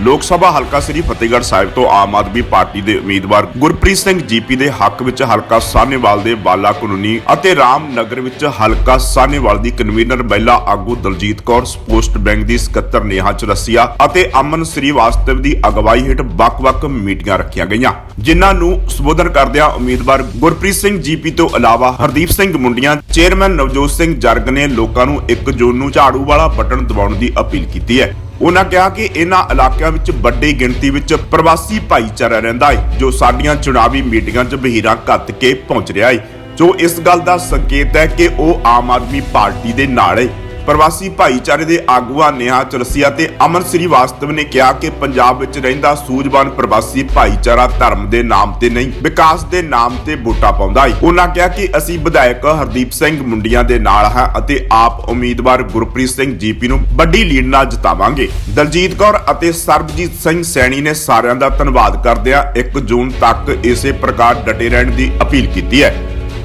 ਲੋਕ ਸਭਾ ਹਲਕਾ ਸ੍ਰੀ ਫਤਿਹਗੜ੍ਹ ਸਾਹਿਬ ਤੋਂ ਆਮ ਆਦਮੀ ਪਾਰਟੀ ਦੇ ਉਮੀਦਵਾਰ ਗੁਰਪ੍ਰੀਤ ਸਿੰਘ ਜੀਪੀ ਦੇ ਹੱਕ ਵਿੱਚ ਹਲਕਾ ਸਾਹਨੇਵਾਲ ਦੇ ਬਾਲਾ ਕਾਨੂੰਨੀ ਅਤੇ ਰਾਮਨਗਰ ਵਿੱਚ ਹਲਕਾ ਸਾਹਨੇਵਾਲ ਦੀ ਕਨਵੀਨਰ ਮਹਿਲਾ ਆਗੂ ਦਲਜੀਤ ਕੌਰ, ਪੋਸਟ ਬੈਂਕ ਦੀ ਸਕੱਤਰ ਨੇਹਾ ਚਰਸੀਆ ਅਤੇ ਅਮਨ ਸ੍ਰੀਵਾਸਤਵ ਦੀ ਅਗਵਾਈ ਹੇਠ ਵੱਖ-ਵੱਖ ਮੀਟਿੰਗਾਂ ਰੱਖੀਆਂ ਗਈਆਂ, ਜਿਨ੍ਹਾਂ ਨੂੰ ਸੰਬੋਧਨ ਕਰਦਿਆਂ ਉਮੀਦਵਾਰ ਗੁਰਪ੍ਰੀਤ ਸਿੰਘ ਜੀਪੀ ਤੋਂ ਇਲਾਵਾ ਹਰਦੀਪ ਸਿੰਘ ਮੁੰਡੀਆਂ, ਚੇਅਰਮੈਨ ਨਵਜੋਤ ਸਿੰਘ ਜਰਗ ਨੇ ਲੋਕਾਂ ਨੂੰ 1 ਜੂਨ ਨੂੰ ਝਾੜੂ ਵਾਲਾ ਬਟਨ ਦਬਾਉਣ ਦੀ ਅਪੀਲ ਕੀਤੀ ਹੈ। ਉਹਨਾਂ ਕਿਹਾ ਕਿ ਇਹਨਾਂ ਇਲਾਕਿਆਂ ਵਿੱਚ ਵੱਡੀ ਗਿਣਤੀ ਵਿੱਚ ਪ੍ਰਵਾਸੀ ਭਾਈਚਾਰਾ ਰਹਿੰਦਾ ਹੈ ਜੋ ਸਾਡੀਆਂ ਚੁਣਾਵੀ ਮੀਟਿੰਗਾਂ 'ਚ ਬਹੀਰਾਂ ਘੱਤ ਕੇ ਪਹੁੰਚ ਰਿਹਾ ਹੈ ਜੋ ਇਸ ਗੱਲ ਦਾ ਸੰਕੇਤ ਹੈ ਕਿ ਉਹ ਆਮ ਆਦਮੀ ਪਾਰਟੀ ਦੇ ਨਾਲ ਹੈ ਪ੍ਰਵਾਸੀ ਭਾਈਚਾਰੇ ਦੇ ਆਗੂਆਂ, ਨੇਹਾ ਚਰਸੀਆ ਤੇ ਅਮਨ ਸ੍ਰੀਵਾਸਤਵ ਨੇ ਕਿਹਾ ਕਿ ਪੰਜਾਬ ਵਿੱਚ ਰਹਿੰਦਾ ਸੂਝਵਾਨ ਪ੍ਰਵਾਸੀ ਭਾਈਚਾਰਾ ਧਰਮ ਦੇ ਨਾਮ ਤੇ ਨਹੀਂ, ਵਿਕਾਸ ਦੇ ਨਾਮ ਤੇ ਵੋਟਾਂ ਪਾਉਂਦਾ ਹੈ ਉਹਨਾਂ ਕਿਹਾ ਕਿ ਅਸੀਂ ਵਿਧਾਇਕ ਹਰਦੀਪ ਸਿੰਘ ਮੁੰਡੀਆਂ ਦੇ ਨਾਲ ਹਾਂ ਅਤੇ ਆਪ ਉਮੀਦਵਾਰ ਗੁਰਪ੍ਰੀਤ ਸਿੰਘ ਜੀਪੀ ਨੂੰ ਵੱਡੀ ਲੀਡ ਨਾਲ ਜਿਤਾਵਾਂਗੇ। ਦਲਜੀਤ ਕੌਰ ਅਤੇ ਸਰਬਜੀਤ ਸਿੰਘ ਸੈਣੀ ਨੇ ਸਾਰਿਆਂ ਦਾ ਧੰਨਵਾਦ ਕਰਦਿਆਂ 1 ਜੂਨ ਤੱਕ ਇਸੇ ਪ੍ਰਕਾਰ ਡਟੇ ਰਹਿਣ ਦੀ ਅਪੀਲ ਕੀਤੀ ਹੈ।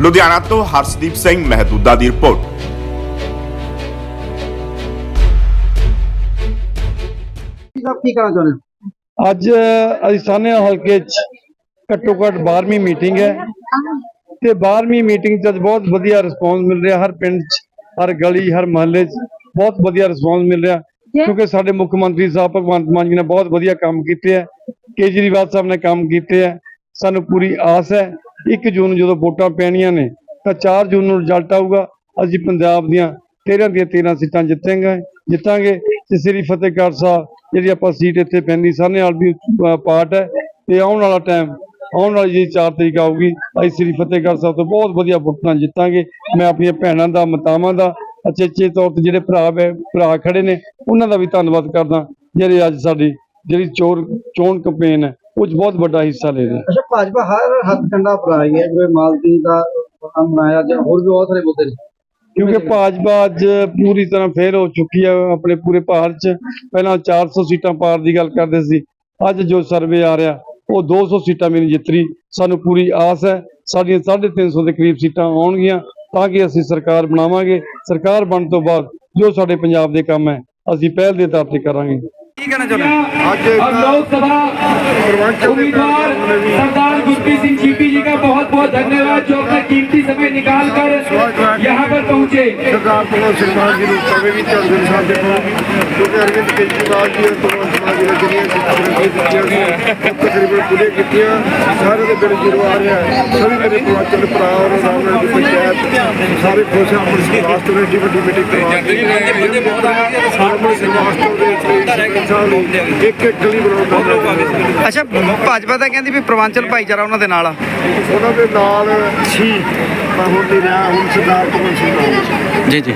ਲੁਧਿਆਣਾ ਤੋਂ ਹਰਸ਼ਦੀਪ ਸਿੰਘ ਮਹਿਦੂਦਾ ਦੀ ਰਿਪੋਰਟ। ਕੀ ਕਹਿਣਾ ਚਾਹੁੰਦੇ ਹੋ? ਅੱਜ ਅਸੀਂ ਸਾਨਿਆ ਹਲਕੇ 'ਚ ਘੱਟੋ ਘੱਟ 12ਵੀਂ ਮੀਟਿੰਗ ਹੈ ਤੇ 12ਵੀਂ ਮੀਟਿੰਗ 'ਚ ਬਹੁਤ ਵਧੀਆ ਰਿਸਪੌਂਸ ਮਿਲ ਰਿਹਾ ਹਰ ਪਿੰਡ 'ਚ, ਹਰ ਗਲੀ, ਹਰ ਮਹੱਲੇ 'ਚ ਬਹੁਤ ਵਧੀਆ ਰਿਸਪੌਂਸ ਮਿਲ ਰਿਹਾ ਕਿਉਂਕਿ ਸਾਡੇ ਮੁੱਖ ਮੰਤਰੀ ਸਾਹਿਬ ਭਗਵੰਤ ਮਾਨ ਜੀ ਨੇ ਬਹੁਤ ਵਧੀਆ ਕੰਮ ਕੀਤੇ ਹੈ, ਕੇਜਰੀਵਾਲ ਸਾਹਿਬ ਨੇ ਕੰਮ ਕੀਤੇ ਹੈ, ਸਾਨੂੰ ਪੂਰੀ ਆਸ ਹੈ 1 ਜੂਨ ਨੂੰ ਜਦੋਂ ਵੋਟਾਂ ਪੈਣੀਆਂ ਨੇ ਤਾਂ 4 ਜੂਨ ਨੂੰ ਰਿਜ਼ਲਟ ਆਊਗਾ, ਅਸੀਂ ਪੰਜਾਬ ਦੀਆਂ 13 ਦੀਆਂ 13 ਸੀਟਾਂ ਜਿੱਤਾਂਗੇ ਜਿੱਤਾਂਗੇ ਤੇ ਸ੍ਰੀ ਫਤਿਹਗੜ੍ਹ ਸਾਹਿਬ, ਜਿਹੜੀ ਆਪਾਂ ਸੀਟ ਇੱਥੇ ਪੈਂਦੀ ਸਾਹਨੇ ਨਾਲ ਵੀ ਪਾਰਟ ਹੈ, ਤੇ ਆਉਣ ਵਾਲਾ ਟਾਈਮ ਆਉਣ ਵਾਲੀ ਜਿਹੜੀ 4 ਤਰੀਕ ਆਊਗੀ, ਅਸੀਂ ਸ੍ਰੀ ਫਤਿਹਗੜ੍ਹ ਸਾਹਿਬ ਤੋਂ ਬਹੁਤ ਵਧੀਆ ਵੋਟਾਂ ਜਿੱਤਾਂਗੇ। ਮੈਂ ਆਪਣੀਆਂ ਭੈਣਾਂ ਦਾ, ਮਾਤਾਵਾਂ ਦਾ ਅਚੇਚੇ ਤੌਰ ਤੇ ਜਿਹੜੇ ਭਰਾ ਭਰਾ ਖੜੇ ਨੇ, ਉਹਨਾਂ ਦਾ ਵੀ ਧੰਨਵਾਦ ਕਰਦਾ, ਜਿਹੜੇ ਅੱਜ ਸਾਡੀ ਜਿਹੜੀ ਚੋਰ, ਚੋਣ ਕੈਂਪੇਨ ਹੈ, ਉਹ 'ਚ ਬਹੁਤ ਵੱਡਾ ਹਿੱਸਾ ਲੈ ਰਹੇ ਅੱਛਾ, ਭਾਜਪਾ ਹਰ ਹੱਥ ਕੰਡਾ ਭਰਾਈ ਹੈ ਜਿਵੇਂ ਮਾਲਦੀ ਦਾ ਕੰਮ ਜਾਂ ਹੋਰ ਵੀ ਬਹੁਤ ਸਾਰੇ ਮੁੱਦੇ ਨੇ। ਕਿਉਂਕਿ ਭਾਜਪਾ ਅੱਜ ਪੂਰੀ ਤਰ੍ਹਾਂ ਫੇਲ ਹੋ ਚੁੱਕੀ ਹੈ ਆਪਣੇ ਪੂਰੇ ਭਾਰਤ 'ਚ। ਪਹਿਲਾਂ 400 ਸੀਟਾਂ ਪਾਰ ਦੀ ਗੱਲ ਕਰਦੇ ਸੀ ਅੱਜ ਜੋ ਸਰਵੇ ਆ ਰਿਹਾ ਉਹ 200 ਸੀਟਾਂ ਮਿਲ ਜਿੱਤਰੀ ਸਾਨੂੰ ਪੂਰੀ ਆਸ ਹੈ ਸਾਡੀਆਂ 350 ਦੇ ਕਰੀਬ ਸੀਟਾਂ ਆਉਣਗੀਆਂ ਤਾਂ ਕਿ ਅਸੀਂ ਸਰਕਾਰ ਬਣਾਵਾਂਗੇ। ਸਰਕਾਰ ਬਣਨ ਤੋਂ ਬਾਅਦ ਜੋ ਸਾਡੇ ਪੰਜਾਬ ਦੇ ਕੰਮ ਹੈ ਅਸੀਂ ਪਹਿਲ ਦੇ ਤੌਰ ਤੇ ਕਰਾਂਗੇ। ਕੀ ਕਹਿਣਾ ਚਾਹੁੰਦੇ ਅੱਜ ਲੋਕ ਸਭਾ ਸਰਦਾਰ गुरप्रीत सिंह जीपी जी का बहुत बहुत धन्यवाद जो अपना कीमती समय निकाल कर यहाँ पर पहुँचे ਸਰਦਾਰ ਭਗਵੰਤ ਸਿੰਘ ਮਾਨ ਜੀ ਨੂੰ ਕਦੇ ਵੀ ਝੜਦੇ ਨਹੀਂ ਸਾਡੇ ਕੋਲ ਕਿਉਂਕਿ ਅਰਵਿੰਦ ਕੇਜਰੀਵਾਲ ਜੀ ਅਤੇ ਭਗਵੰਤ ਮਾਨ ਜੀ ਨੇ ਜਿਹੜੀਆਂ ਸਿੱਖਿਆ ਦਿੱਤੀਆਂ ਸੀ ਉਹ ਤਕਰੀਬਨ ਪੂਰੇ ਕੀਤੀਆਂ ਸਾਰੇ ਦੇ ਬਿਲ ਜ਼ੀਰੋ ਆ ਰਿਹਾ ਹੈ ਸਭੀ ਮੇਰੇ ਪੂਰਵਾਚਲ ਭਰਾ ਔਰ ਰਾਮਨਗਰ ਦੀ ਪੰਚਾਇਤ ਸਾਰੇ ਖੁਸ਼ ਹਨ ਆਪਣੇ ਵਾਸਤੇ ਨੇ ਏਡੀ ਵੱਡੀ ਮੀਟਿੰਗ ਕਰਵਾ ਕੇ ਸਾਰੇ ਸਿੰਘ ਵਾਸਤੇ ਦੇ ਵਿੱਚ ਇੱਕ ਇੱਕ ਗਲੀ ਬਣਾਉਣ ਦਾ ਅੱਛਾ ਭਾਜਪਾ ਤਾਂ ਕਹਿੰਦੀ ਵੀ ਪ੍ਰਵਾਂਚਲ ਭਾਈਚਾਰਾ ਉਹਨਾਂ ਦੇ ਨਾਲ ਆ। ਉਹਨਾਂ ਦੇ ਨਾਲ ਸੀ ਪਰ ਹੁਣ ਨਹੀਂ ਰਿਹਾ ਹੁਣ ਸਰਦਾਰ ਸਿੰਘ ਮਾਨ ਜੀ ਜੀ।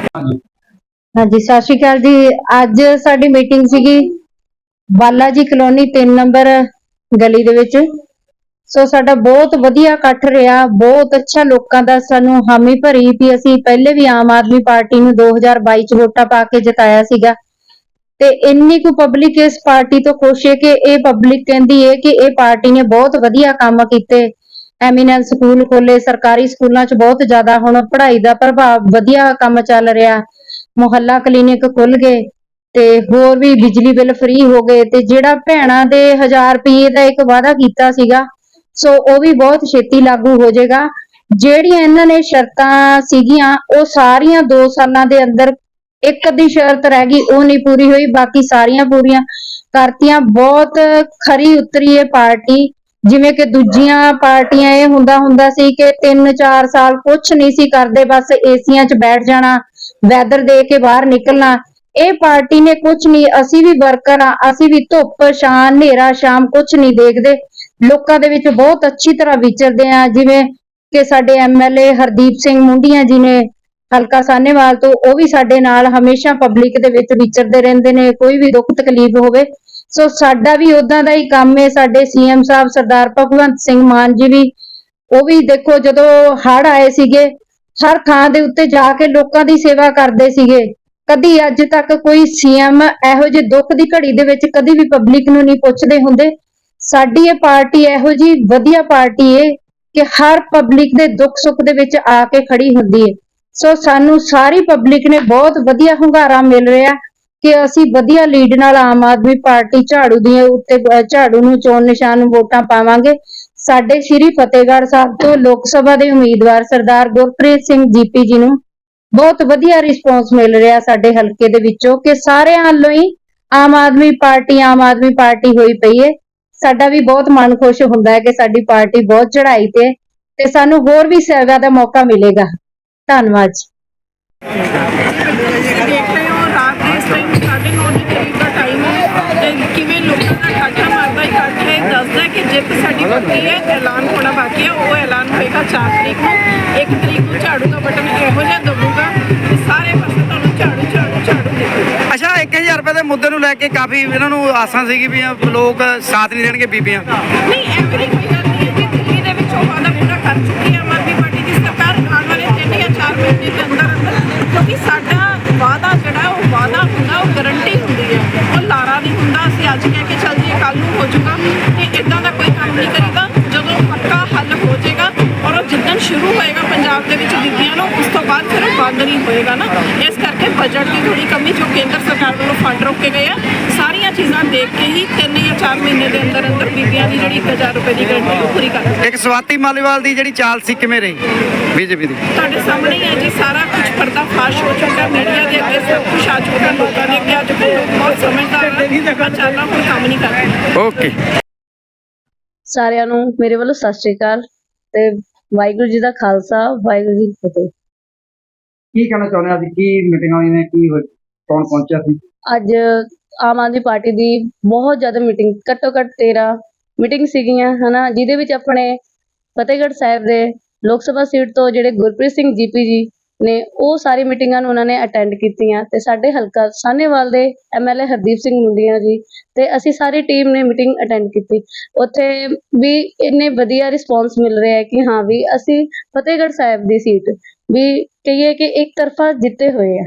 ਹਾਂਜੀ ਸਤਿ ਸ਼੍ਰੀ ਅਕਾਲ ਜੀ। ਅੱਜ ਸਾਡੀ ਮੀਟਿੰਗ ਸੀਗੀ ਬਾਲਾ ਜੀ ਕਲੋਨੀ 3 ਨੰਬਰ ਗਲੀ ਦੇ ਵਿੱਚ। ਸੋ ਸਾਡਾ ਬਹੁਤ ਵਧੀਆ ਇਕੱਠ ਰਿਹਾ ਬਹੁਤ ਅੱਛਾ ਲੋਕਾਂ ਦਾ ਸਾਨੂੰ ਹਾਮੀ ਭਰੀ ਵੀ ਅਸੀਂ ਪਹਿਲੇ ਵੀ ਆਮ ਆਦਮੀ ਪਾਰਟੀ ਨੂੰ 2022 ਚ ਵੋਟਾਂ ਪਾ ਕੇ ਜਿਤਾਇਆ ਸੀਗਾ। ਤੇ ਇੰਨੀ ਕੁ ਪਬਲਿਕ ਇਸ ਪਾਰਟੀ ਤੋਂ ਖੁਸ਼ ਹੈ ਕਿ ਇਹ ਪਬਲਿਕ ਕਹਿੰਦੀ ਹੈ ਕਿ ਇਹ ਪਾਰਟੀ ਨੇ ਬਹੁਤ ਵਧੀਆ ਕੰਮ ਕੀਤੇ। ਐਮੀਨੈਂਸ ਸਕੂਲ ਖੋਲੇ ਸਰਕਾਰੀ ਸਕੂਲਾਂ 'ਚ ਬਹੁਤ ਜ਼ਿਆਦਾ ਹੁਣ ਪੜ੍ਹਾਈ ਦਾ ਪ੍ਰਭਾਵ ਵਧੀਆ ਕੰਮ ਚੱਲ ਰਿਹਾ। ਮੁਹੱਲਾ ਕਲੀਨਿਕ ਖੁੱਲ ਗਏ ਤੇ ਹੋਰ ਵੀ ਬਿਜਲੀ ਬਿੱਲ ਫ੍ਰੀ ਹੋ ਗਏ ਤੇ ਜਿਹੜਾ ਭੈਣਾਂ ਦੇ 1000 ਰੁਪਏ ਦਾ ਇੱਕ ਵਾਅਦਾ ਕੀਤਾ ਸੀਗਾ, ਸੋ ਉਹ ਵੀ ਬਹੁਤ ਛੇਤੀ ਲਾਗੂ ਹੋ ਜਾਏਗਾ। ਜਿਹੜੀਆਂ ਇਹਨਾਂ ਨੇ ਸ਼ਰਤਾਂ ਸੀਗੀਆਂ, ਉਹ ਸਾਰੀਆਂ 2 ਸਾਲਾਂ ਦੇ ਅੰਦਰ ਇੱਕ ਅੱਧੀ ਸ਼ਰਤ ਰਹਿ ਗਈ, ਉਹ ਨਹੀਂ ਪੂਰੀ ਹੋਈ, ਬਾਕੀ ਸਾਰੀਆਂ ਪੂਰੀਆਂ ਕਰਤੀਆਂ। ਬਹੁਤ ਖਰੀ ਉਤਰੀ ਇਹ ਪਾਰਟੀ, ਜਿਵੇਂ ਕਿ ਦੂਜੀਆਂ ਪਾਰਟੀਆਂ ਇਹ ਹੁੰਦਾ ਹੁੰਦਾ ਸੀ ਕਿ 3-4 ਸਾਲ ਕੁਝ ਨਹੀਂ ਸੀ ਕਰਦੇ, ਬਸ ਏਸੀਆਂ 'ਚ ਬੈਠ ਜਾਣਾ, ਵੈਦਰ ਦੇ ਕੇ ਬਾਹਰ ਨਿਕਲਣਾ। ਇਹ ਪਾਰਟੀ ਨੇ ਕੁਝ ਨਹੀਂ, ਅਸੀਂ ਵੀ ਵਰਕਰ ਆ ਅਸੀਂ ਵੀ ਧੁੱਪ ਛਾਂ ਹਨੇਰਾ, ਸ਼ਾਮ ਕੁਝ ਨਹੀਂ ਦੇਖਦੇ। ਲੋਕਾਂ ਦੇ ਵਿੱਚ ਬਹੁਤ ਅੱਛੀ ਤਰ੍ਹਾਂ ਵਿਚਰਦੇ ਆ ਜਿਵੇਂ ਕਿ ਸਾਡੇ ਐਮਐਲਏ ਹਰਦੀਪ ਸਿੰਘ ਮੁੰਡੀਆਂ ਜੀ ਨੇ ਹਲਕਾ ਸਾਨੇਵਾਲ ਤੋਂ ਉਹ ਵੀ ਸਾਡੇ ਨਾਲ ਹਮੇਸ਼ਾ ਪਬਲਿਕ ਦੇ ਵਿੱਚ ਵਿਚਰਦੇ ਰਹਿੰਦੇ ਨੇ, ਕੋਈ ਵੀ ਦੁੱਖ ਤਕਲੀਫ ਹੋਵੇ। ਸੋ ਸਾਡਾ ਵੀ ਉਦਾਂ ਦਾ ਹੀ ਕੰਮ ਹੈ, ਸਾਡੇ ਸੀਐਮ ਸਾਹਿਬ ਸਰਦਾਰ ਭਗਵੰਤ ਸਿੰਘ ਮਾਨ ਜੀ ਵੀ, ਉਹ ਵੀ ਦੇਖੋ ਜਦੋਂ ਹੜ ਆਏ ਸੀਗੇ, ਹਰ ਥਾਂ ਦੇ ਉੱਤੇ ਜਾ ਕੇ ਲੋਕਾਂ ਦੀ ਸੇਵਾ ਕਰਦੇ ਸੀਗੇ। ਕਦੀ ਅੱਜ ਤੱਕ ਕੋਈ ਸੀਐਮ ਇਹੋ ਜਿਹੇ ਦੁੱਖ ਦੀ ਘੜੀ ਦੇ ਵਿੱਚ ਕਦੀ ਵੀ ਪਬਲਿਕ ਨੂੰ ਨਹੀਂ ਪੁੱਛਦੇ ਹੁੰਦੇ। ਸਾਡੀ ਇਹ ਪਾਰਟੀ ਇਹੋ ਜੀ ਵਧੀਆ ਪਾਰਟੀ ਏ ਕਿ ਹਰ ਪਬਲਿਕ ਦੇ ਦੁੱਖ ਸੁੱਖ ਦੇ ਵਿੱਚ ਆ ਕੇ ਖੜੀ ਹੁੰਦੀ ਏ। ਸੋ ਸਾਨੂੰ ਸਾਰੀ ਪਬਲਿਕ ਨੇ ਬਹੁਤ ਵਧੀਆ ਹੁੰਗਾਰਾ ਮਿਲ ਰਿਹਾ ਕਿ ਅਸੀਂ ਵਧੀਆ ਲੀਡ ਨਾਲ ਆਮ ਆਦਮੀ ਪਾਰਟੀ ਝਾੜੂ ਦੀਆਂ ਉੱਤੇ ਝਾੜੂ ਨੂੰ ਚੋਣ ਨਿਸ਼ਾਨ ਨੂੰ ਵੋਟਾਂ ਪਾਵਾਂਗੇ। ਸਾਡੇ ਸ਼੍ਰੀ ਫਤਿਹਗੜ੍ਹ ਸਾਹਿਬ ਤੋਂ ਲੋਕ ਸਭਾ ਦੇ ਉਮੀਦਵਾਰ ਸਰਦਾਰ ਗੁਰਪ੍ਰੀਤ ਸਿੰਘ ਜੀਪੀ ਜੀ ਨੂੰ ਬਹੁਤ ਵਧੀਆ ਰਿਸਪੌਂਸ ਮਿਲ ਰਿਹਾ ਸਾਡੇ ਹਲਕੇ ਦੇ ਵਿੱਚੋਂ ਕਿ ਸਾਰਿਆਂ ਵੱਲੋਂ ਹੀ ਆਮ ਆਦਮੀ ਪਾਰਟੀ, ਆਮ ਆਦਮੀ ਪਾਰਟੀ ਹੋਈ ਪਈ ਹੈ ਸਾਡਾ ਵੀ ਬਹੁਤ ਮਨ ਖੁਸ਼ ਹੁੰਦਾ ਹੈ ਕਿ ਸਾਡੀ ਪਾਰਟੀ ਬਹੁਤ ਚੜ੍ਹਾਈ ਤੇ ਤੇ ਸਾਨੂੰ ਹੋਰ ਵੀ ਸੇਵਾ ਦਾ ਮੌਕਾ ਮਿਲੇਗਾ। ਧੰਨਵਾਦ ਦੇਖ ਰਹੇ ਹੋ ਰਾਤ ਦੇ ਇਸ ਟਾਈਮ ਸਾਢੇ ਨੌ ਦੇ ਕਰੀਬ ਦਾ ਟਾਈਮ ਹੈ ਤੇ ਕਿਵੇਂ ਲੋਕਾਂ ਦਾ ਠਾਠਾ ਮਾਰਦਾ ਇਕੱਠ ਹੈ ਦੱਸਦਾ ਹੈ ਕਿ ਜਿੱਤ ਸਾਡੀ ਬਾਕੀ ਹੈ ਐਲਾਨ ਹੋਣਾ ਬਾਕੀ ਹੈ ਉਹ ਐਲਾਨ ਹੋਏਗਾ 4 ਤਰੀਕ ਨੂੰ। 1 ਤਰੀਕ ਨੂੰ ਝਾੜੂ ਦਾ ਬਟਨ ਇਹੋ ਜਿਹਾ ਦਬੂਗਾ ਕਿ ਸਾਰੇ ਪਾਸੇ ਤੁਹਾਨੂੰ ਝਾੜੂ ਝਾੜੂ ਝਾੜੂ ਦਿਖੇਗਾ ਅੱਛਾ 1000 ਰੁਪਏ ਦੇ ਮੁੱਦੇ ਨੂੰ ਲੈ ਕੇ ਕਾਫੀ ਇਹਨਾਂ ਨੂੰ ਆਸਾਂ ਸੀਗੀ ਵੀ ਲੋਕ ਸਾਥ ਨਹੀਂ ਦੇਣਗੇ ਬੀਬੀਆਂ। ਨਹੀਂ ਐਵਰੀ ਕੋਈ ਗੱਲ ਨਹੀਂ ਹੈ ਜੀ ਦਿੱਲੀ ਦੇ ਵਿੱਚ ਉਹ ਵਾਅਦਾ ਪੂਰਾ ਕਰ ਚੁੱਕੀ ਹੈ ਜਾਂ ਦੇ ਅੰਦਰ ਅੰਦਰ ਕਿਉਂਕਿ ਸਾਡਾ ਵਾਅਦਾ ਜਿਹੜਾ, ਉਹ ਵਾਅਦਾ ਹੁੰਦਾ, ਉਹ ਗਰੰਟੀ ਹੁੰਦੀ ਹੈ। ਉਹ ਲਾਰਾ ਨਹੀਂ ਹੁੰਦਾ, ਅਸੀਂ ਅੱਜ ਕਹਿ ਕੇ ਚੱਲ ਜੀ ਕੱਲ ਨੂੰ ਹੋ ਜਾਊਗਾ। ਤੇ ਇਦਾਂ ਦਾ ਕੋਈ ਕੰਮ ਨਹੀਂ ਕਰੀਦਾ ਜਦੋਂ ਪੱਕਾ ਹੱਲ ਹੋ ਜਾਏਗਾ ਜਿੱਦਣ ਸ਼ੁਰੂ ਹੋਏਗਾ ਪੰਜਾਬ ਦੇ ਵਿੱਚ ਬੀਬੀਆਂ ਨੂੰ ਉਸ ਤੋਂ ਬਾਅਦ ਫਿਰ ਉਹ ਬੰਦ ਨਹੀਂ ਹੋਏਗਾ ਨਾ। ਇਸ ਕਰਕੇ ਬਜਟ ਦੀ ਥੋੜੀ ਕਮੀ ਜੋ ਕੇਂਦਰ ਸਰਕਾਰ ਵੱਲੋਂ ਫੰਡ ਰੋਕੇ ਗਏ ਆ ਸਾਰੀਆਂ ਚੀਜ਼ਾਂ ਦੇਖ ਕੇ ਹੀ ਤਿੰਨ ਜਾਂ ਚਾਰ ਮਹੀਨੇ ਦੇ ਅੰਦਰ ਅੰਦਰ ਬੀਬੀਆਂ ਦੀ ਜਿਹੜੀ 1000 ਰੁਪਏ ਦੀ ਗਰੰਟੀ ਉਹ ਪੂਰੀ ਕਰ ਇੱਕ ਸਵਾਤੀ ਮਾਲੀਵਾਲ ਦੀ ਜਿਹੜੀ ਚਾਲ ਸੀ ਕਿਵੇਂ ਰਹੀ ਬੀਜੇਪੀ ਦੀ? ਤੁਹਾਡੇ ਸਾਹਮਣੇ ਹੀ ਹੈ ਜੀ ਸਾਰਾ ਕੁਝ ਪਰਦਾ ਫਾਸ਼ ਹੋ ਚੁੱਕਾ ਮੀਡੀਆ ਦੇ ਅੱਗੇ ਸਭ ਕੁਝ ਆ ਚੁੱਕਾ ਲੋਕਾਂ ਦੇ ਅੱਗੇ ਅੱਜ ਲੋਕ ਬਹੁਤ ਸਮਝਦਾਰ ਆ ਚਾਲਾਂ ਕੋਈ ਕੰਮ ਨਹੀਂ ਕਰ ਰਹੇ ਓਕੇ। ਸਾਰਿਆਂ ਨੂੰ ਮੇਰੇ ਵੱਲੋਂ ਸਤਿ ਸ਼੍ਰੀ ਅਕਾਲ ਤੇ ਵਾਹਿਗੁਰੂ ਜੀ ਦਾ ਖਾਲਸਾ ਵਾਹਿਗੁਰੂ ਜੀ ਕੀ ਫਤਿਹ। ਕੀ ਕਹਿਣਾ ਚਾਹੁੰਦੇ ਅੱਜ? ਕੀ ਮੀਟਿੰਗ ਹੋਈ ਨੇ? ਕੀ ਕੌਣ ਪਹੁੰਚਿਆ ਸੀ? ਅੱਜ ਆਮ ਆਦਮੀ ਪਾਰਟੀ ਦੀ ਬਹੁਤ ਜ਼ਿਆਦਾ ਮੀਟਿੰਗ ਘੱਟੋ ਘੱਟ 13 ਮੀਟਿੰਗ ਸੀਗੀਆਂ ਹਨਾ? ਜਿਹਦੇ ਵਿੱਚ ਆਪਣੇ ਫਤਿਹਗੜ੍ਹ ਸਾਹਿਬ ਦੇ ਲੋਕ ਸਭਾ ਸੀਟ ਤੋਂ ਜਿਹੜੇ ਗੁਰਪ੍ਰੀਤ ਸਿੰਘ ਜੀਪੀ ਜੀ ਨੇ ਉਹ ਸਾਰੀ ਮੀਟਿੰਗਾਂ ਨੂੰ ਉਹਨਾਂ ਨੇ ਅਟੈਂਡ ਕੀਤੀਆਂ ਤੇ ਸਾਡੇ ਹਲਕਾ ਸਾਹਨੇਵਾਲ ਦੇ ਐਮਐਲਏ ਹਰਦੀਪ ਸਿੰਘ ਮੁੰਡੀਆਂ ਜੀ ਤੇ ਅਸੀਂ ਸਾਰੀ ਟੀਮ ਨੇ ਮੀਟਿੰਗ ਅਟੈਂਡ ਕੀਤੀ। ਉੱਥੇ ਵੀ ਇੰਨੇ ਵਧੀਆ ਰਿਸਪੌਂਸ ਮਿਲ ਰਿਹਾ ਹੈ ਕਿ ਹਾਂ ਵੀ ਅਸੀਂ ਫਤਿਹਗੜ੍ਹ ਸਾਹਿਬ ਦੀ ਸੀਟ ਵੀ ਕਹੀਏ ਕਿ ਇੱਕ ਤਰਫਾ ਜਿੱਤੇ ਹੋਏ ਆ।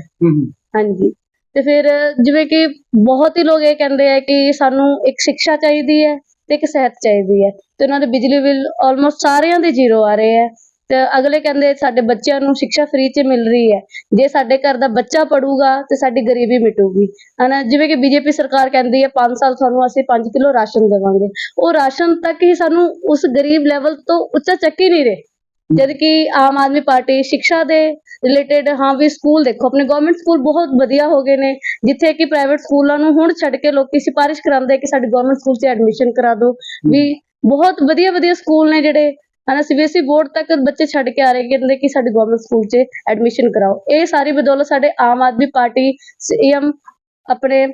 ਹਾਂਜੀ। ਤੇ ਫਿਰ ਜਿਵੇਂ ਕਿ ਬਹੁਤ ਹੀ ਲੋਕ ਇਹ ਕਹਿੰਦੇ ਆ ਕਿ ਸਾਨੂੰ ਇੱਕ ਸਿੱਖਿਆ ਚਾਹੀਦੀ ਹੈ ਤੇ ਇੱਕ ਸਿਹਤ ਚਾਹੀਦੀ ਹੈ ਤੇ ਉਹਨਾਂ ਦੇ ਬਿਜਲੀ ਬਿੱਲ ਆਲਮੋਸਟ ਸਾਰਿਆਂ ਦੇ ਜ਼ੀਰੋ ਆ ਰਹੇ ਆ। ਤੇ ਅਗਲੇ ਕਹਿੰਦੇ ਸਾਡੇ ਬੱਚਿਆਂ ਨੂੰ ਸਿੱਖਿਆ ਫ੍ਰੀ ਚ ਮਿਲ ਰਹੀ ਹੈ। ਜੇ ਸਾਡੇ ਘਰ ਦਾ ਬੱਚਾ ਪੜੂਗਾ ਤੇ ਸਾਡੀ ਗਰੀਬੀ ਮਿਟੂਗੀ। ਹਨਾ, ਜਿਵੇਂ ਕਿ ਬੀਜੇਪੀ ਸਰਕਾਰ ਕਹਿੰਦੀ ਹੈ 5 ਸਾਲ ਤੁਹਾਨੂੰ ਅਸੀਂ 5 ਕਿਲੋ ਰਾਸ਼ਨ ਦੇਵਾਂਗੇ। ਉਹ ਰਾਸ਼ਨ ਤੱਕ ਹੀ ਸਾਨੂੰ ਉਸ ਗਰੀਬ ਲੈਵਲ ਤੋਂ ਉੱਚਾ ਚੱਕ ਹੀ ਨਹੀਂ ਰਹੇ। ਜਦ ਕਿ ਆਮ ਆਦਮੀ ਪਾਰਟੀ ਸਿੱਖਿਆ ਦੇ ਰਿਲੇਟਡ ਹਾਂ ਵੀ ਸਕੂਲ ਦੇਖੋ, ਆਪਣੇ ਗਵਰਨਮੈਂਟ ਸਕੂਲ ਬਹੁਤ ਵਧੀਆ ਹੋ ਗਏ ਨੇ, ਜਿੱਥੇ ਕਿ ਪ੍ਰਾਈਵੇਟ ਸਕੂਲਾਂ ਨੂੰ ਹੁਣ ਛੱਡ ਕੇ ਲੋਕੀ ਸਿਫਾਰਿਸ਼ ਕਰਾਉਂਦੇ ਕਿ ਸਾਡੇ ਗਵਰਨਮੈਂਟ ਸਕੂਲ 'ਚ ਐਡਮਿਸ਼ਨ ਕਰਾ ਦਿਓ। ਵੀ ਬਹੁਤ ਵਧੀਆ ਵਧੀਆ ਸਕੂਲ ਨੇ ਜਿਹੜੇ ਹਨਾ ਸੀਬੀਐਸਈ ਬੋਰਡ ਤੱਕ ਬੱਚੇ ਛੱਡ ਕੇ ਆ ਰਹੇ ਕਹਿੰਦੇ ਕਿ ਸਾਡੇ ਗਵਰਨਮੈਂਟ ਸਕੂਲ 'ਚ ਐਡਮਿਸ਼ਨ ਕਰਾਓ। ਇਹ ਸਾਰੀ ਬਦੌਲਤ ਸਾਡੇ ਆਮ ਆਦਮੀ ਪਾਰਟੀ ਸੀਐਮ ਆਪਣੇ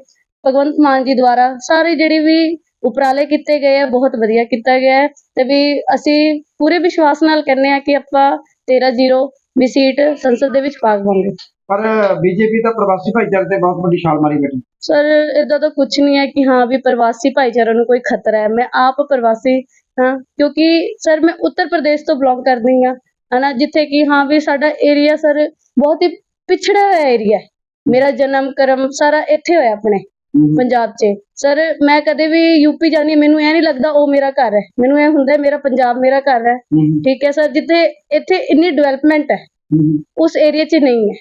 ਭਗਵੰਤ ਮਾਨ ਜੀ ਦੁਆਰਾ ਸਾਰੇ ਜਿਹੜੇ ਵੀ ਉਪਰਾਲੇ ਕੀਤੇ ਗਏ ਆ ਬਹੁਤ ਵਧੀਆ ਕੀਤਾ ਗਿਆ ਹੈ ਤੇ ਵੀ ਅਸੀਂ ਪੂਰੇ ਵਿਸ਼ਵਾਸ ਨਾਲ ਕਹਿੰਦੇ ਆ ਕਿ ਆਪਾਂ 13-0 ਵੀ ਸੀਟ ਸੰਸਦ ਦੇ ਵਿੱਚ ਪਾਵਾਂਗੇ ਪਰ ਬੀਜੇਪੀ ਤਾਂ ਪ੍ਰਵਾਸੀ ਭਾਈਚਾਰੇ ਤੇ ਬਹੁਤ ਵੱਡੀ ਛਾਲ ਮਾਰੀ ਬੈਠੀ। ਸਰ ਇਦਾਂ ਤਾਂ ਕੁਝ ਨਹੀਂ ਹੈ ਕਿ ਹਾਂ ਵੀ ਪ੍ਰਵਾਸੀ ਭਾਈਚਾਰੇ ਨੂੰ ਕੋਈ ਖਤਰਾ ਹੈ। ਮੈਂ ਆਪ ਪ੍ਰਵਾਸੀ ਹਾਂ ਕਿਉਂਕਿ ਸਰ ਮੈਂ ਉੱਤਰ ਪ੍ਰਦੇਸ਼ ਤੋਂ ਬਿਲੋਂਗ ਕਰਦੀ ਹਾਂ ਹਨਾ ਜਿੱਥੇ ਕਿ ਹਾਂ ਵੀ ਸਾਡਾ ਏਰੀਆ ਸਰ ਬਹੁਤ ਹੀ ਪਿਛੜਾ ਹੋਇਆ ਏਰੀਆ ਹੈ। ਮੇਰਾ ਜਨਮ ਕਰਮ ਸਾਰਾ ਇੱਥੇ ਹੋਇਆ ਆਪਣੇ ਪੰਜਾਬ 'ਚ। ਸਰ ਮੈਂ ਕਦੇ ਵੀ ਯੂਪੀ ਜਾਂਦੀ ਮੈਨੂੰ ਇਹ ਨਹੀਂ ਲੱਗਦਾ ਉਹ ਮੇਰਾ ਘਰ ਹੈ। ਮੈਨੂੰ ਇਹ ਹੁੰਦਾ ਮੇਰਾ ਪੰਜਾਬ ਮੇਰਾ ਘਰ ਹੈ। ਠੀਕ ਹੈ ਸਰ ਜਿੱਥੇ ਇੱਥੇ ਇੰਨੀ ਡਿਵੈਲਪਮੈਂਟ ਹੈ ਉਸ ਏਰੀਆ 'ਚ ਨਹੀਂ ਹੈ।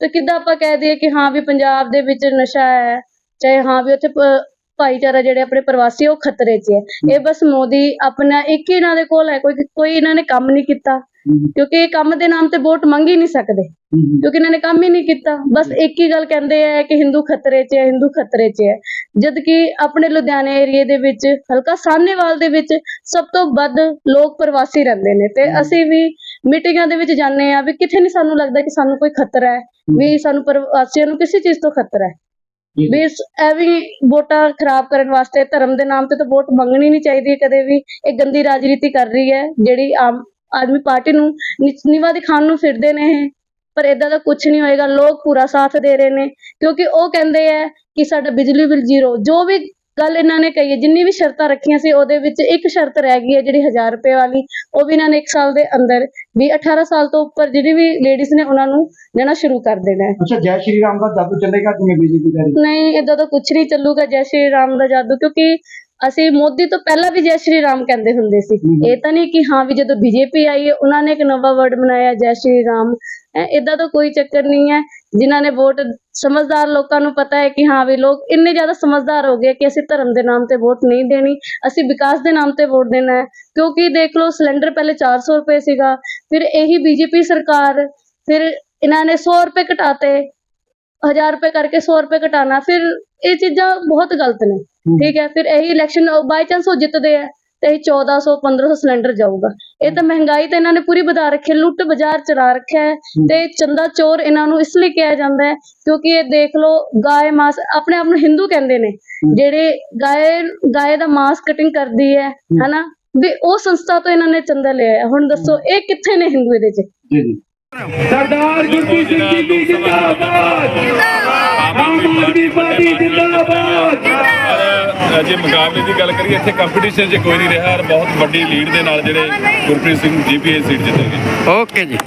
ਤੇ ਕਿੱਦਾਂ ਆਪਾਂ ਕਹਿ ਦਈਏ ਕਿ ਹਾਂ ਵੀ ਪੰਜਾਬ ਦੇ ਵਿੱਚ ਨਸ਼ਾ ਹੈ ਚਾਹੇ ਹਾਂ ਵੀ ਉੱਥੇ ਭਾਈਚਾਰਾ ਜਿਹੜੇ ਆਪਣੇ ਪ੍ਰਵਾਸੀ ਉਹ ਖਤਰੇ 'ਚ ਹੈ ਇਹ ਬਸ ਮੋਦੀ ਆਪਣਾ ਇੱਕ ਹੀ ਇਹਨਾਂ ਦੇ ਕੋਲ ਹੈ ਕੋਈ ਕੋਈ ਇਹਨਾਂ ਨੇ ਕੰਮ ਨਹੀਂ ਕੀਤਾ। ਕਿਉਂਕਿ ਇਹ ਕੰਮ ਦੇ ਨਾਮ ਤੇ ਵੋਟ ਮੰਗ ਹੀ ਨਹੀਂ ਸਕਦੇ। ਕਿਉਂਕਿ ਇਹਨਾਂ ਨੇ ਕੰਮ ਹੀ ਨਹੀਂ ਕੀਤਾ। ਬਸ ਇੱਕ ਹੀ ਗੱਲ ਕਹਿੰਦੇ ਆ ਕਿ ਹਿੰਦੂ ਖਤਰੇ 'ਚ ਹੈ ਹਿੰਦੂ ਖਤਰੇ 'ਚ ਹੈ। ਜਦ ਕਿ ਆਪਣੇ ਲੁਧਿਆਣੇ ਏਰੀਏ ਦੇ ਵਿੱਚ ਹਲਕਾ ਸਾਹਨੇਵਾਲ ਦੇ ਵਿੱਚ ਸਭ ਤੋਂ ਵੱਧ ਲੋਕ ਪ੍ਰਵਾਸੀ ਰਹਿੰਦੇ ਨੇ। ਤੇ ਅਸੀਂ ਵੀ ਮੀਟਿੰਗਾਂ ਦੇ ਵਿੱਚ ਜਾਂਦੇ ਆ ਵੀ ਕਿੱਥੇ ਨਹੀਂ ਸਾਨੂੰ ਲੱਗਦਾ ਕਿ ਸਾਨੂੰ ਕੋਈ ਖਤਰਾ ਹੈ। ਵੀ ਸਾਨੂੰ ਪ੍ਰਵਾਸੀਆਂ ਨੂੰ ਕਿਸੇ ਚੀਜ਼ ਤੋਂ ਖਤਰਾ ਹੈ। ਵੀ ਇਸ ਐਵੇਂ ਹੀ ਵੋਟਾਂ ਖਰਾਬ ਕਰਨ ਵਾਸਤੇ ਧਰਮ ਦੇ ਨਾਮ ਤੇ ਤਾਂ ਵੋਟ ਮੰਗਣੀ ਨਹੀਂ ਚਾਹੀਦੀ ਕਦੇ ਵੀ। ਇਹ ਗੰਦੀ ਰਾਜਨੀਤੀ ਕਰ ਰਹੀ ਹੈ, ਜਿਹੜੀ ਆਮ ਆਦਮੀ ਪਾਰਟੀ ਨੂੰ ਨੀਚ- ਦਿਖਾਉਣ ਨੂੰ ਫਿਰਦੇ ਨੇ ਇਹ। ਪਰ ਇਦਾਂ ਦਾ ਕੁਝ ਨਹੀਂ ਹੋਏਗਾ, ਲੋਕ ਪੂਰਾ ਸਾਥ ਦੇ ਰਹੇ ਨੇ। ਕਿਉਂਕਿ ਉਹ ਕਹਿੰਦੇ ਆ ਕਿ ਸਾਡਾ ਬਿਜਲੀ ਬਿੱਲ ਜ਼ੀਰੋ। ਜੋ ਵੀ ਗੱਲ ਇਹਨਾਂ ਨੇ ਕਹੀ ਹੈ ਜਿੰਨੀ ਵੀ ਸ਼ਰਤਾਂ ਰੱਖੀਆਂ ਸੀ ਉਹਦੇ ਵਿੱਚ ਇੱਕ ਸ਼ਰਤ ਰਹਿ ਗਈ ਹੈ ਜਿਹੜੀ 1000 ਰੁਪਏ ਵਾਲੀ ਉਹ ਵੀ ਇਹਨਾਂ ਨੇ 1 ਸਾਲ ਦੇ ਅੰਦਰ ਵੀ 18 ਸਾਲ ਤੋਂ ਉੱਪਰ ਜਿਹੜੀ ਵੀ ਲੇਡੀਜ਼ ਨੇ ਉਹਨਾਂ ਨੂੰ ਦੇਣਾ ਸ਼ੁਰੂ ਕਰ ਦੇਣਾ ਹੈ। ਅੱਛਾ ਜੈ ਸ਼੍ਰੀ ਰਾਮ ਦਾ ਜਾਦੂ ਚੱਲੇਗਾ ਜਿਵੇਂ ਬੀਜੇਪੀ ਦਾ? ਨਹੀਂ ਇਦਾਂ ਤਾਂ ਕੁਝ ਨਹੀਂ ਚੱਲੂਗਾ ਜੈ ਸ਼੍ਰੀ ਰਾਮ ਦਾ ਜਾਦੂ ਕਿਉਂਕਿ ਅਸੀਂ ਮੋਦੀ ਤੋਂ ਪਹਿਲਾਂ ਵੀ ਜੈ ਸ਼੍ਰੀ ਰਾਮ ਕਹਿੰਦੇ ਹੁੰਦੇ ਸੀ। ਇਹ ਤਾਂ ਨਹੀਂ ਕਿ ਹਾਂ ਵੀ ਜਦੋਂ ਬੀਜੇਪੀ ਆਈ ਹੈ ਉਹਨਾਂ ਨੇ ਇੱਕ ਨਵਾਂ ਵਰਡ ਬਣਾਇਆ ਜੈ ਸ਼੍ਰੀ ਰਾਮ। ਇਦਾਂ ਤਾਂ ਕੋਈ ਚੱਕਰ ਨਹੀਂ ਹੈ। ਜਿਨ੍ਹਾਂ ਨੇ ਵੋਟ ਸਮਝਦਾਰ ਲੋਕਾਂ ਨੂੰ ਪਤਾ ਹੈ ਕਿ ਹਾਂ ਵੀ ਲੋਕ ਇੰਨੇ ਜ਼ਿਆਦਾ ਸਮਝਦਾਰ ਹੋ ਗਏ ਕਿ ਅਸੀਂ ਧਰਮ ਦੇ ਨਾਮ ਤੇ ਵੋਟ ਨਹੀਂ ਦੇਣੀ ਅਸੀਂ ਵਿਕਾਸ ਦੇ ਨਾਮ ਤੇ ਵੋਟ ਦੇਣਾ ਹੈ। ਕਿਉਂਕਿ ਦੇਖ ਲਓ ਸਿਲੰਡਰ ਪਹਿਲੇ 400 ਰੁਪਏ ਸੀਗਾ ਫਿਰ ਇਹੀ ਬੀਜੇਪੀ ਸਰਕਾਰ ਫਿਰ ਇਹਨਾਂ ਨੇ 100 ਰੁਪਏ ਘਟਾਤੇ 1000 ਰੁਪਏ ਕਰਕੇ 100 ਰੁਪਏ ਘਟਾਣਾ ਫਿਰ ਇਹ ਚੀਜ਼ਾਂ ਬਹੁਤ ਗਲਤ ਨੇ। ਠੀਕ ਹੈ ਫਿਰ ਇਹੀ ਇਲੈਕਸ਼ਨ ਬਾਈ ਚਾਂਸ ਉਹ ਜਿੱਤਦੇ ਆ ਤੇ ਇਹ 1400 1500 ਸਿਲੰਡਰ ਜਾਊਗਾ। ਇਹ ਤਾਂ ਮਹਿੰਗਾਈ ਤਾਂ ਇਹਨਾਂ ਨੇ ਪੂਰੀ ਵਧਾ ਰੱਖੀ ਹੈ ਲੁੱਟ ਬਾਜ਼ਾਰ ਚਲਾ ਰੱਖਿਆ ਹੈ ਤੇ ਚੰਦਾ ਚੋਰ ਇਹਨਾਂ ਨੂੰ ਇਸ ਲਈ ਕਿਹਾ ਜਾਂਦਾ ਹੈ ਕਿਉਂਕਿ ਇਹ ਦੇਖ ਲਓ ਗਾਏ ਮਾਸ ਆਪਣੇ ਆਪ ਨੂੰ ਹਿੰਦੂ ਕਹਿੰਦੇ ਨੇ ਜਿਹੜੇ ਗਾਏ ਗਾਏ ਦਾ ਮਾਸ ਕਟਿੰਗ ਕਰਦੀ ਹੈ ਹਨਾ? ਵੀ ਉਹ ਸੰਸਥਾ ਤੋਂ ਇਹਨਾਂ ਨੇ ਚੰਦਾ ਲਿਆ ਹੈ। ਹੁਣ ਦੱਸੋ ਇਹ ਕਿੱਥੇ ਨੇ ਹਿੰਦੂ ਇਹਦੇ 'ਚ? ਜੀ ਜੀ। ਸਰਦਾਰ ਗੁਰਪ੍ਰੀਤ ਸਿੰਘ ਜੀ ਜਿੰਦਾਬਾਦ। ਆਮ ਆਦਮੀ ਪਾਰਟੀ ਜਿੰਦਾਬਾਦ। ਪਰ ਜੇ ਮੁਕਾਬਲੇ ਦੀ ਗੱਲ ਕਰੀਏ, ਇੱਥੇ ਕੰਪੀਟੀਸ਼ਨ 'ਚ ਕੋਈ ਨਹੀਂ ਰਿਹਾ ਔਰ ਬਹੁਤ ਵੱਡੀ ਲੀਡ ਦੇ ਨਾਲ ਜਿਹੜੇ ਗੁਰਪ੍ਰੀਤ ਸਿੰਘ ਜੀਪੀਏ ਸੀਟ ਜਿੱਤਣਗੇ ਓਕੇ ਜੀ।